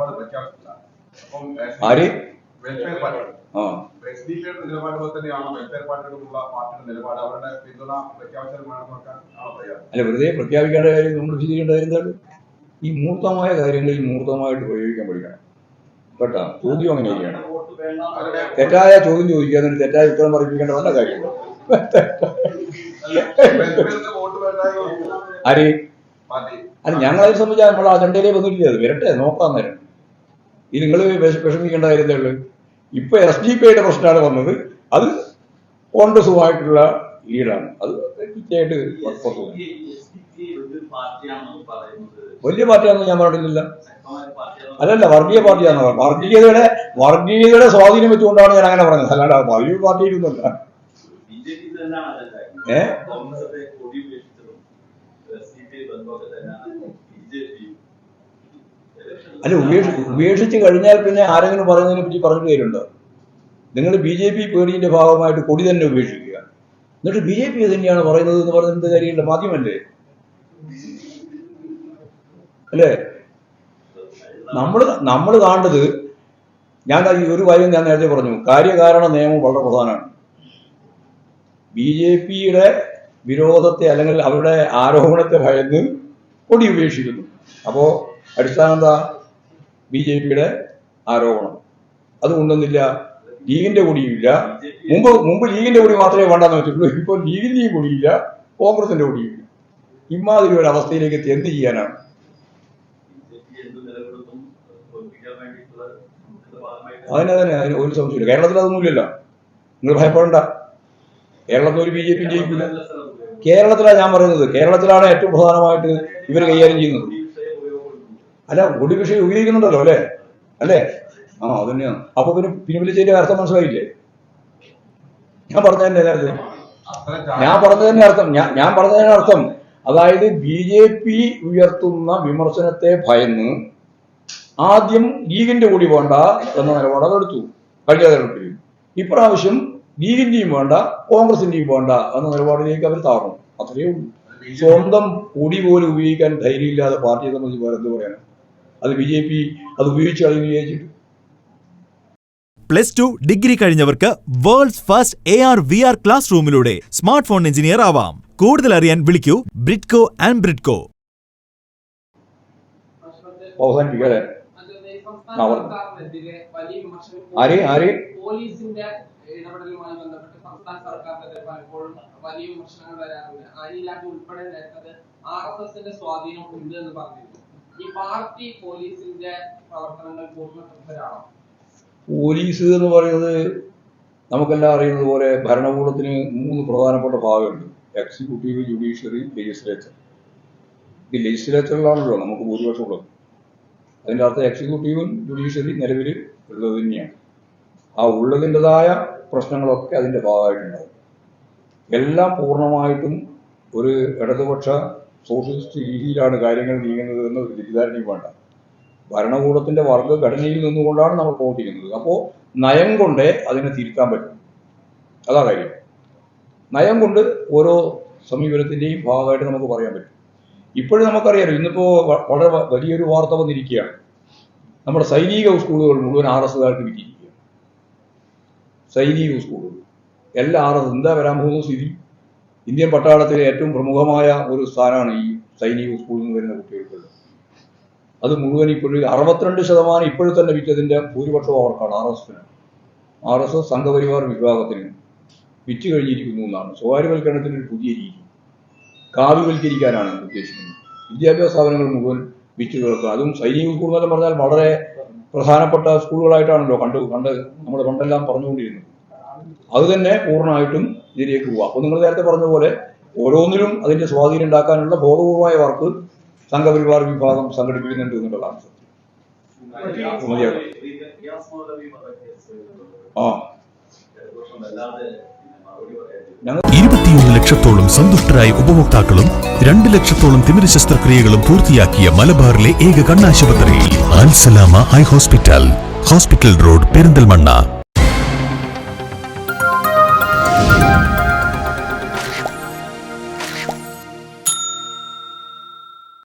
നിലപാട് പ്രഖ്യാപിച്ചില്ല അപ്പം ആര്? Welfare party. ആ. എസ് ഡി പിയുടെ നിലപാട് പോലെ തന്നെയാണ് വെൽഫെയർ പാർട്ടിയോടുള്ള പാർട്ടിയുടെ നിലപാട്? അവരുടെ പിന്തുണ പ്രഖ്യാപിച്ചാൽ നോക്കാൻ അല്ല വെറുതെ പ്രഖ്യാപിക്കേണ്ട കാര്യം നമ്മൾ ചിന്തിക്കേണ്ട കാര്യം എന്താണ്? ഈ മൂർത്തമായ കാര്യങ്ങളിൽ മൂർത്തമായിട്ട് പ്രയോഗിക്കാൻ പഠിക്കണം. കേട്ടോ? ചോദ്യം അങ്ങനെയൊക്കെയാണ് തെറ്റായ ചോദ്യം ചോദിക്കുക എന്നിട്ട് തെറ്റായ ഉത്തരം പറയിപ്പിക്കേണ്ട വല്ല കാര്യം അരി ആര്? അല്ല ഞങ്ങളെ സംബന്ധിച്ചാൽ നമ്മൾ അജണ്ടയിലേ വന്നിട്ടില്ല. അത് വരട്ടെ നോക്കാം നേരം ഈ നിങ്ങൾ വിഷമിക്കേണ്ട കാര്യത്തേ എന്താ ഇപ്പൊ എസ് ഡി പി ഐയുടെ പ്രശ്നമാണ് വന്നത്. അത് കോൺഗ്രസുമായിട്ടുള്ള ലീഡാണ്. അത്. പറയുന്നത് വലിയ പാർട്ടിയാണെന്ന് ഞാൻ പറഞ്ഞിട്ടില്ല. അല്ലല്ല വർഗീയ പാർട്ടിയാണ് വർഗീയതയുടെ വർഗീയതയുടെ സ്വാധീനം വെച്ചുകൊണ്ടാണ് ഞാൻ അങ്ങനെ പറഞ്ഞത്. അല്ലാണ്ട് വലിയ പാർട്ടിയിലൊന്നുമല്ല ഏ? കോൺഗ്രസിന്റെ കൊടി ഉപേക്ഷിച്ചതും സി പി ഐ ബന്ധമൊക്കെ തന്നെയാണ് ബി ജെ പി അല്ല ഉപേക്ഷ ഉപേക്ഷിച്ച് കഴിഞ്ഞാൽ പിന്നെ ആരെങ്കിലും പറയുന്നതിനെ പറ്റി പറഞ്ഞിട്ട് കാര്യമുണ്ടോ? നിങ്ങൾ ബി ജെ പി പേടിയുടെ ഭാഗമായിട്ട് കൊടി തന്നെ ഉപേക്ഷിക്കുക. എന്നിട്ട് ബി ജെ പി തന്നെയാണ് പറയുന്നത് എന്ന് പറയുന്നത് എന്ത് കാര്യമില്ല മാധ്യമല്ലേ? അല്ലേ? നമ്മൾ നമ്മൾ കാണേണ്ടത് ഞാൻ ഈ ഒരു കാര്യം ഞാൻ നേരത്തെ പറഞ്ഞു. കാര്യകാരണ നിയമം വളരെ പ്രധാനമാണ്. ബി ജെ പിയുടെ വിരോധത്തെ അല്ലെങ്കിൽ അവരുടെ ആരോപണത്തെ ഭയന്ന് കൊടി ഉപേക്ഷിക്കുന്നു. അപ്പോ അടിസ്ഥാനം എന്താ? ബി ജെ പിയുടെ ആരോപണം. അത് കൊണ്ടൊന്നില്ല ലീഗിന്റെ കൂടിയില്ല. മുമ്പ് മുമ്പ് ലീഗിന്റെ കൂടി മാത്രമേ വേണ്ടെന്ന് വെച്ചിട്ടുള്ളൂ. ഇപ്പോൾ ലീഗിന്റെയും കൂടിയില്ല. കോൺഗ്രസിന്റെ കൂടിയില്ല. ഇമാതിരി ഒരു അവസ്ഥയിലേക്ക് എത്തി. എന്ത് ചെയ്യാനാണ്? അതിനെ എന്ത് നിലകൊടുത്തും തോൽപ്പിക്കാൻ വേണ്ടിയിട്ടുള്ള ഇതിന്റെ ഭാഗമായിട്ട് അതിന് ഒരു സംശയമില്ല കേരളത്തിൽ അതൊന്നുമില്ലല്ലോ. നിങ്ങൾ ഭയപ്പെടണ്ട. കേരളത്തിൽ ഒരു ബി ജെ പി ജയിക്കില്ല. കേരളത്തിലാണ് ഞാൻ പറയുന്നത്. കേരളത്തിലാണ് ഏറ്റവും പ്രധാനമായിട്ട് ഇവർ കൈകാര്യം ചെയ്യുന്നത്. അല്ല ഒടി കൃഷി ഉപയോഗിക്കുന്നുണ്ടല്ലോ അല്ലേ? അല്ലേ? ആ അത് തന്നെയാണ് അപ്പൊ പിന്നെ പിൻവലിച്ചതിന്റെ അർത്ഥം മനസ്സിലായില്ലേ? ഞാൻ പറഞ്ഞതിന്റെ നേരത്തെ ഞാൻ പറഞ്ഞതിന്റെ അർത്ഥം. ഞാൻ ഞാൻ പറഞ്ഞതിന്റെ അർത്ഥം. അതായത് ബി ജെ പി ഉയർത്തുന്ന വിമർശനത്തെ ഭയന്ന് ആദ്യം ലീഗിന്റെ കൂടി വേണ്ട എന്ന നിലപാട് അതെടുത്തു കഴിഞ്ഞ തെരഞ്ഞെടുപ്പിൽ. ഇപ്രാവശ്യം ലീഗിന്റെയും വേണ്ട കോൺഗ്രസിന്റെയും വേണ്ട എന്ന നിലപാടിലേക്ക് അവർ താഴ്ന്നു. അത്രയേ ഉള്ളൂ. സ്വന്തം കൂടി പോലും ഉപയോഗിക്കാൻ ധൈര്യമില്ലാതെ പാർട്ടിയെ സംബന്ധിച്ച് വേറെ എന്ത് പറയാനാണ് അത് ബി ജെ പി അത് ഉപയോഗിച്ച് കളയും വിചാരിച്ചിട്ട്. Plus two degree കഴിഞ്ഞവർക്ക് world's first A R V R class റൂമിലൂടെ smart phone engineer ആവാം. കൂടുതൽ അറിയാൻ വിളിക്കൂ ബ്രിഡ്കോ ആൻഡ് ബ്രിഡ്കോ. അവസാനിപ്പിക്കുക അല്ലേ അല്ലാതെ ഈ ആ, സംസ്ഥാന പറഞ്ഞു. സർക്കാരിനെതിരെ വലിയ വിമർശനം ആര് ആര്? പോലീസിന്റെ ഇടപെടലുമായി ബന്ധപ്പെട്ട് സംസ്ഥാന സർക്കാരിനെതിരെ പലപ്പോഴും വലിയ വിമർശനങ്ങൾ വരാറുണ്ട്. അനിലാജ് ഉൾപ്പെടെ നേരത്തെ ആർ എസ് എസിന്റെ സ്വാധീനം ഉണ്ട് എന്ന് പറഞ്ഞിരുന്നു. ഈ പാർട്ടി പോലീസിന്റെ പ്രവർത്തനങ്ങൾ പോലീസ് എന്ന് പറയുന്നത് നമുക്കെല്ലാം അറിയുന്നത് പോലെ ഭരണകൂടത്തിന് മൂന്ന് പ്രധാനപ്പെട്ട ഭാഗമുണ്ട്. എക്സിക്യൂട്ടീവ് ജുഡീഷ്യറി ലെജിസ്ലേച്ചർ ഈ ലെജിസ്ലേച്ചറിലാണല്ലോ നമുക്ക് ഭൂരിപക്ഷം ഉള്ളത് അതിന്റെ അർത്ഥം എക്സിക്യൂട്ടീവും ജുഡീഷ്യറി നിലവിൽ ഉള്ളത് തന്നെയാണ്. ആ ഉള്ളതിന്റെതായ പ്രശ്നങ്ങളൊക്കെ അതിന്റെ ഭാഗമായിട്ടുണ്ടാവും. എല്ലാം പൂർണമായിട്ടും ഒരു ഇടതുപക്ഷ സോഷ്യലിസ്റ്റ് രീതിയിലാണ് കാര്യങ്ങൾ നീങ്ങുന്നത് എന്ന് ഒരു തെറ്റിദ്ധാരണയും വേണ്ട. ഭരണകൂടത്തിന്റെ വർഗഘടനയിൽ നിന്നുകൊണ്ടാണ് നമ്മൾ പ്രവർത്തിക്കുന്നത്. അപ്പോൾ നയം കൊണ്ടേ അതിനെ തിരുത്താൻ പറ്റും. അതാ കാര്യം. നയം കൊണ്ട് ഓരോ സമീപനത്തിന്റെയും ഭാഗമായിട്ട് നമുക്ക് പറയാൻ പറ്റും. ഇപ്പോഴും നമുക്കറിയാലോ ഇന്നിപ്പോ വളരെ വലിയൊരു വാർത്ത വന്നിരിക്കുകയാണ്. നമ്മുടെ സൈനിക സ്കൂളുകൾ മുഴുവൻ ആർ എസ് കാർക്ക് വിറ്റിരിക്കുക സൈനിക സ്കൂളുകൾ. എല്ലാ ആർ എസ് എന്താ വരാൻ പോകുന്ന സ്ഥിതി ഇന്ത്യൻ പട്ടാളത്തിലെ ഏറ്റവും പ്രമുഖമായ ഒരു സ്ഥാനമാണ് ഈ സൈനിക സ്കൂളിൽ നിന്ന് വരുന്ന കുട്ടികൾക്കുള്ളത്. അത് മുഴുവൻ ഇപ്പോഴും അറുപത്തിരണ്ട് ശതമാനം ഇപ്പോഴും തന്നെ വിറ്റതിന്റെ ഭൂരിപക്ഷം അവർക്കാണ് ആർ എസ് എസിന് ആർ എസ് എസ് സംഘപരിവാർ വിഭാഗത്തിന് വിറ്റ് കഴിഞ്ഞിരിക്കുന്നു എന്നാണ്. സ്വകാര്യവൽക്കരണത്തിന് ഒരു പുതിയ രീതി. കാവ്യവൽക്കരിക്കാനാണ് ഉദ്ദേശിക്കുന്നത്. വിദ്യാഭ്യാസ സ്ഥാപനങ്ങൾ മുഴുവൻ വിറ്റ് കേൾക്കുക അതും സൈനിക സ്കൂൾ എന്ന് പറഞ്ഞാൽ വളരെ പ്രധാനപ്പെട്ട സ്കൂളുകളായിട്ടാണല്ലോ കണ്ടു കണ്ട് നമ്മൾ പണ്ടെല്ലാം പറഞ്ഞുകൊണ്ടിരുന്നത്. അത് തന്നെ പൂർണമായിട്ടും ഇതിലേക്ക് പോവുക. അപ്പോൾ നിങ്ങൾ നേരത്തെ പറഞ്ഞ പോലെ ഓരോന്നിലും അതിന്റെ സ്വാധീനം ഉണ്ടാക്കാനുള്ള ബോധപൂർവമായ വർക്ക് സംഘപരിവാർ വിഭാഗം സംഘടിപ്പിക്കുന്നുണ്ട് എന്നുള്ളതാണ് ആ. ഇരുപത്തിയൊന്ന് ലക്ഷത്തോളം സന്തുഷ്ടരായ ഉപഭോക്താക്കളും രണ്ട് ലക്ഷത്തോളം തിമിര ശസ്ത്രക്രിയകളും പൂർത്തിയാക്കിയ മലബാറിലെ ഏക കണ്ണാശുപത്രി Alsalama eye hospital. Hospital road Perinthalmanna.